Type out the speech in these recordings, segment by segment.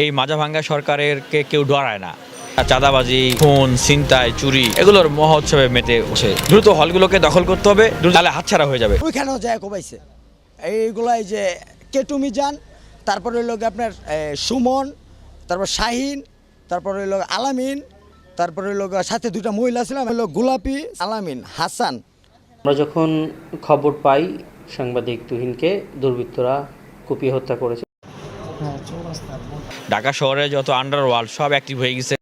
এই মাজা ভাঙ্গা সরকারেরকে কেউ ডরায় না। চাঁদাবাজি খুন ছিনতাই চুরি এগুলোর মহোৎসবে মেতে উঠে দ্রুত হলগুলোকে দখল করতে হবে দ্রুত তাহলে হাতছাড়া হয়ে যাবে। ওইখানেও যায় কোবাইছে। এইগুলাই যে কেটুমি যান তারপরে হইল আপনার সুমন তারপর শাহিন তারপর হইল আলামিন তারপরে হইল সাথে দুইটা মহিলা ছিলাম হইল গোলাপি আলামিন হাসান। আমরা যখন খবর পাই সাংবাদিক তুহিনকে দুর্বৃত্তরা কুপিয়ে হত্যা করেছে। ঢাকা শহরে যত আন্ডারওয়ার্ল্ড সব অ্যাক্টিভ হয়ে গেছে।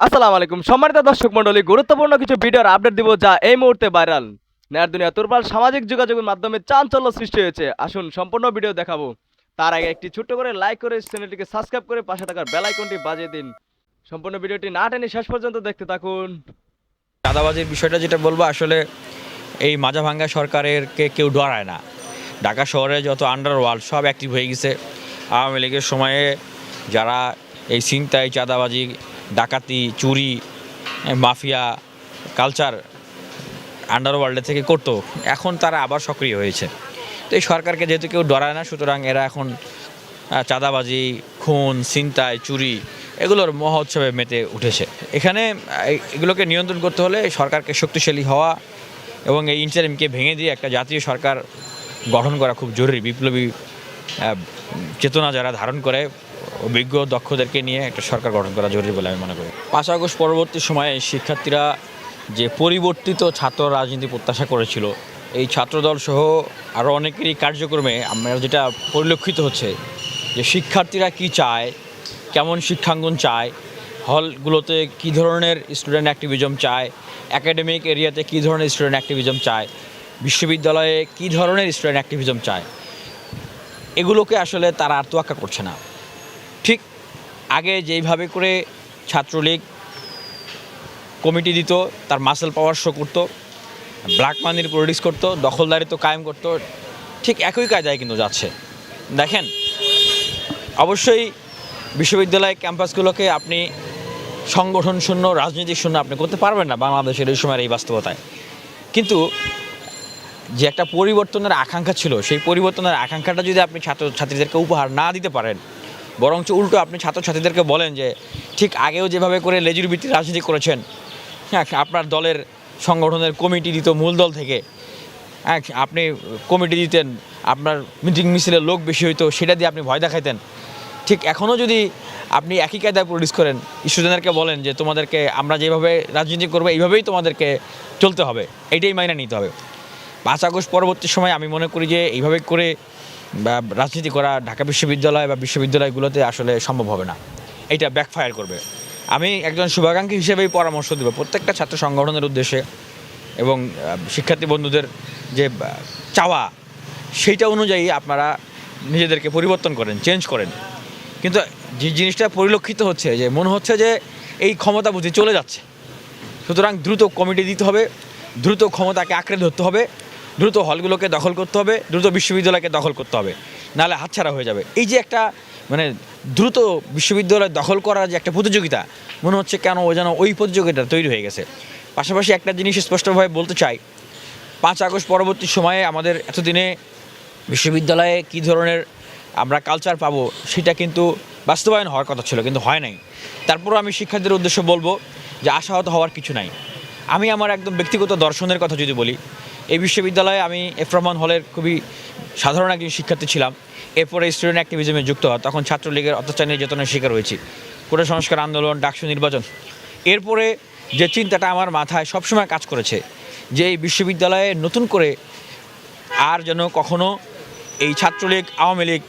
আসসালামু আলাইকুম। সম্মানিত দর্শক মণ্ডলী গুরুত্বপূর্ণ কিছু ভিডিওর আপডেট দিব যা এই মুহূর্তে ভাইরাল নেয়ার দুনিয়া তুরপাল সামাজিক যোগাযোগের মাধ্যমে চাঞ্চল্য সৃষ্টি হয়েছে। আসুন সম্পূর্ণ ভিডিও দেখাবো। তার আগে একটি ছোট্ট করে লাইক করে চ্যানেলটিকে সাবস্ক্রাইব করে পাশে থাকার বেল আইকনটি বাজিয়ে দিন। সম্পূর্ণ ভিডিওটি না টেনে শেষ পর্যন্ত দেখতে থাকুন। চাঁদাবাজির বিষয়টা যেটা বলব, আসলে এই মাজা ভাঙ্গা সরকারেরকে কেউ ডরায় না। ঢাকা শহরে যত আন্ডারওয়ার্ল্ড সব অ্যাক্টিভ হয়ে গেছে। আওয়ামী লীগের সময়ে যারা এই ছিনতাই, চাঁদাবাজি, ডাকাতি, চুরি মাফিয়া কালচার আন্ডারওয়ার্ল্ডে থেকে করতো, এখন তারা আবার সক্রিয় হয়েছে। তো এই সরকারকে যেহেতু কেউ ডরায় না, সুতরাং এরা এখন চাঁদাবাজি, খুন, ছিনতাই, চুরি এগুলোর মহোৎসবে মেতে উঠেছে। এখানে এগুলোকে নিয়ন্ত্রণ করতে হলে সরকারকে শক্তিশালী হওয়া এবং এই ইন্টারিমকে ভেঙে দিয়ে একটা জাতীয় সরকার গঠন করা খুব জরুরি। বিপ্লবী চেতনা যারা ধারণ করে অভিজ্ঞ দক্ষদেরকে নিয়ে একটা সরকার গঠন করা জরুরি বলে আমি মনে করি। পাঁচ আগস্ট পরবর্তী সময়ে শিক্ষার্থীরা যে পরিবর্তিত ছাত্র রাজনীতি প্রত্যাশা করেছিল, এই ছাত্রদল সহ আরও অনেকেরই কার্যক্রমে আমরা যেটা পরিলক্ষিত হচ্ছে যে শিক্ষার্থীরা কি চায় কেমন শিক্ষাঙ্গন চায়? হলগুলোতে কী ধরনের স্টুডেন্ট অ্যাক্টিভিজম চায়? একাডেমিক এরিয়াতে কী ধরনের স্টুডেন্ট অ্যাক্টিভিজম চায়? বিশ্ববিদ্যালয়ে কী ধরনের স্টুডেন্ট অ্যাক্টিভিজম চায়? এগুলোকে আসলে তারা আর তোয়াক্কা করছে না। ঠিক আগে যেইভাবে করে ছাত্রলীগ কমিটি দিত, তার মাসেল পাওয়ার শো করতো, ব্ল্যাক মানির প্রডিউস করতো, দখলদারিত্ব কায়েম করতো, ঠিক একই কায়দায় কিন্তু যাচ্ছে। দেখেন, অবশ্যই বিশ্ববিদ্যালয় ক্যাম্পাসগুলোকে আপনি সংগঠন শূন্য, রাজনৈতিক শূন্য আপনি করতে পারবেন না বাংলাদেশের এই সময়ের এই বাস্তবতায়। কিন্তু যে একটা পরিবর্তনের আকাঙ্ক্ষা ছিল, সেই পরিবর্তনের আকাঙ্ক্ষাটা যদি আপনি ছাত্র ছাত্রীদেরকে উপহার না দিতে পারেন, বরঞ্চ উল্টো আপনি ছাত্রছাত্রীদেরকে বলেন যে, ঠিক আগেও যেভাবে করে লেজুর ভিত্তিক রাজনীতি করেছেন হ্যাঁ আপনার দলের সংগঠনের কমিটি দিত মূল দল থেকে হ্যাঁ আপনি কমিটি দিতেন, আপনার মিটিং মিছিলের লোক বেশি হইতো, সেটা দিয়ে আপনি ভয় দেখাইতেন। ঠিক এখনও যদি আপনি একই কায়দায় প্রডিউস করেন স্টুডেন্টদেরকে বলেন যে তোমাদেরকে আমরা যেভাবে রাজনীতি করব, এইভাবেই তোমাদেরকে চলতে হবে। এইটাই মাইনে নিতে হবে। পাঁচ আগস্ট পরবর্তী সময় আমি মনে করি যে এইভাবে করে রাজনীতি করা ঢাকা বিশ্ববিদ্যালয় বা বিশ্ববিদ্যালয়গুলোতে আসলে সম্ভব হবে না। এটা ব্যাকফায়ার করবে। আমি একজন শুভাকাঙ্ক্ষী হিসেবেই পরামর্শ দেবো প্রত্যেকটা ছাত্র সংগঠনের উদ্দেশ্যে এবং শিক্ষার্থী বন্ধুদের যে চাওয়া, সেইটা অনুযায়ী আপনারা নিজেদেরকে পরিবর্তন করেন চেঞ্জ করেন। কিন্তু যে জিনিসটা পরিলক্ষিত হচ্ছে যে মনে হচ্ছে যে এই ক্ষমতা বুঝি চলে যাচ্ছে। সুতরাং দ্রুত কমিটি দিতে হবে, দ্রুত ক্ষমতাকে আঁকড়ে ধরতে হবে, দ্রুত হলগুলোকে দখল করতে হবে, দ্রুত বিশ্ববিদ্যালয়কে দখল করতে হবে। নাহলে হাতছাড়া হয়ে যাবে। এই যে একটা মানে দ্রুত বিশ্ববিদ্যালয় দখল করার যে একটা প্রতিযোগিতা, মনে হচ্ছে কেন ও যেন ওই প্রতিযোগিতা তৈরি হয়ে গেছে। পাশাপাশি একটা জিনিস স্পষ্টভাবে বলতে চাই, পাঁচ আগস্ট পরবর্তী সময়ে আমাদের এতদিনে বিশ্ববিদ্যালয়ে কী ধরনের আমরা কালচার পাবো, সেটা কিন্তু বাস্তবায়ন হওয়ার কথা ছিল, কিন্তু হয় নাই। তারপরও আমি শিক্ষার্থীদের উদ্দেশ্য বলব যে আশাহত হওয়ার কিছু নাই। আমি আমার একদম ব্যক্তিগত দর্শনের কথা যদি বলি, এই বিশ্ববিদ্যালয়ে আমি এফ রহমান হলের খুবই সাধারণ একজন শিক্ষার্থী ছিলাম। এরপরে স্টুডেন্ট অ্যাক্টিভিজমে যুক্ত হওয়া, তখন ছাত্রলীগের অত্যাচার নির্যাতনের শিকার হয়েছি কোটা সংস্কার আন্দোলন, ডাকসু নির্বাচন। এরপরে যে চিন্তাটা আমার মাথায় সবসময় কাজ করেছে, যে এই বিশ্ববিদ্যালয়ে নতুন করে আর যেন কখনো এই ছাত্রলীগ, আওয়ামী লীগ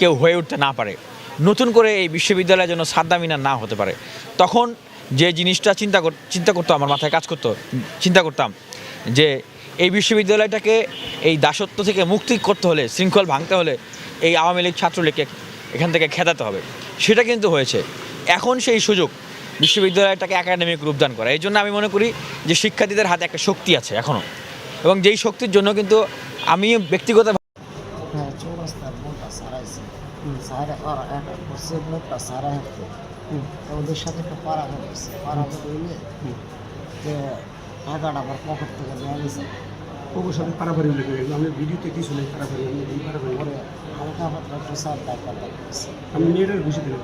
কেউ হয়ে উঠতে না পারে। নতুন করে এই বিশ্ববিদ্যালয় যেন সাদ্দামিনা না হতে পারে। তখন যে জিনিসটা চিন্তা চিন্তা করতো, আমার মাথায় কাজ করতো, চিন্তা করতাম যে এই বিশ্ববিদ্যালয়টাকে এই দাসত্ব থেকে মুক্তি করতে হলে, শৃঙ্খল ভাঙতে হলে এই আওয়ামী লীগ ছাত্রলীগকে এখান থেকে খেদাতে হবে। সেটা কিন্তু হয়েছে। এখন সেই সুযোগ বিশ্ববিদ্যালয়টাকে একাডেমিক রূপদান করা। এই জন্য আমি মনে করি যে শিক্ষার্থীদের হাতে একটা শক্তি আছে এখনও এবং যেই শক্তির জন্য কিন্তু আমি ব্যক্তিগত একটা করছে লোকটা সারা হচ্ছে ওদের সাথে একটা পাড়াগো হয়েছে পাড়াগো হইলে যে টাকাটা আমার পকেট থেকে দেওয়া গেছে। ওর সাথে পারাপারি লেগে গেল আমি ভিডিওতে কিছু নেই পারাপারি আমি এই পারাপারি পরে হালকা পাতলা স্যার দেখা দেখতেছে। আমি মেয়েটার ঘুষি দিলাম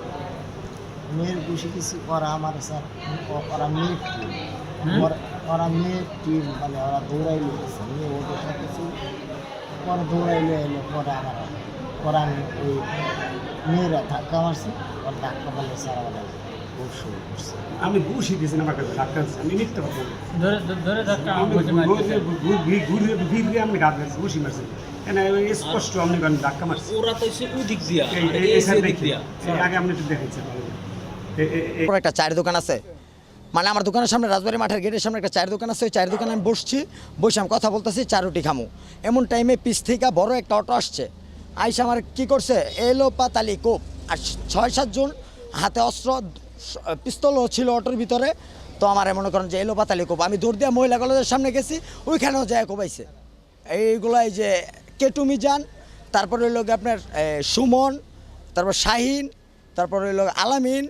মেয়ের খুশি কিছু ওরা আমার স্যার ওরা মেয়ের টিম ওরা- ওরা মেয়ের টিম মানে ওরা দৌড়াইলে মেয়ে ওদের সাথে ছিল। পরে দৌড়াইলে এলো পরে আমার ওই মেয়েরা ধাক্কা মারছি ওর ধাক্কা করছে আমি ঘুষি দিয়েছি আমার কাছে ধাক্কা আমি মিথ্যা কথা ধরে ধরে ধাক্কা আমি বসে মারতেছে। ঘুরে- ঘুরে- ঘুরে ঘুরে আমি গাছ মারছি ঘুষি মারছি। কেন স্পষ্ট আমি ধাক্কা মারছি। ওরা তো এসে দিয়া আগে আপনি একটু একটা চায়ের দোকান আছে। মানে আমার দোকানের সামনে রাজবাড়ি মাঠের গেটের সামনে একটা চায়ের দোকান আছে। ওই চায়ের দোকানে আমি বসছি বসে আমি কথা বলতেছি চা রুটি খামু। এমন টাইমে পিস থেকে বড় একটা অটো আসছে। আইসা আমার কি করছে? এলো পাতালি কোপ। আর ছয় সাতজন হাতে অস্ত্র পিস্তলও ছিল অটোর ভিতরে। তো আমার মনে করেন যে এলো পাতালি কোপ। আমি দৌড় দিয়ে মহিলা কলেজের সামনে গেছি, ওইখানেও যায় কোপাইছে। এইগুলাই যে কেটুমি যান, তারপরে হইল আপনার সুমন, তারপর শাহিন, তারপর হইল আলামিন,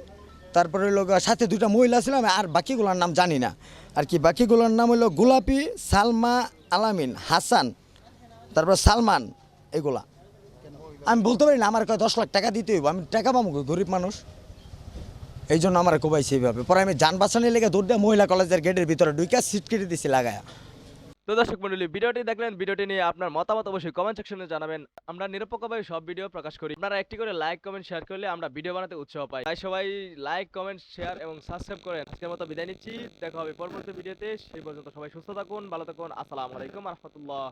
তারপরে হইল সাথে দুইটা মহিলা ছিল, আমি আর বাকিগুলোর নাম জানি না। আর কি, বাকিগুলোর নাম হইল গোলাপি, সালমা, আলামিন, হাসান, তারপর সালমান, এগুলা। আমি বলতে পারি না, আমার কয় দশ লাখ টাকা দিতে হইব। আমি টাকা পাবো গরিব মানুষ। এই জন্য আমার কোবাইছে এইভাবে। পরে আমি যান বাঁচানোর লেগে দৌড় দিয়ে মহিলা কলেজের গেটের ভিতরে ঢুকে সিট কেটে দিছি লাগায়া। তো দর্শক মন্ডলী, ভিডিওটি দেখলেন, ভিডিওটি নিয়ে আপনার মতামত অবশ্যই কমেন্ট সেকশনে জানাবেন। আমরা নিরপেক্ষভাবে সব ভিডিও প্রকাশ করি। আপনারা একটি করে লাইক কমেন্ট শেয়ার করলে আমরা ভিডিও বানাতে উৎসাহ পাই। তাই সবাই লাইক কমেন্ট শেয়ার এবং সাবস্ক্রাইব করেন। আজকের মতো বিদায় নিচ্ছি। দেখা হবে পরবর্তী ভিডিওতে সেই পর্যন্ত সবাই সুস্থ থাকুন, ভালো থাকুন। আসসালামু আলাইকুম রহমতুল্লাহ।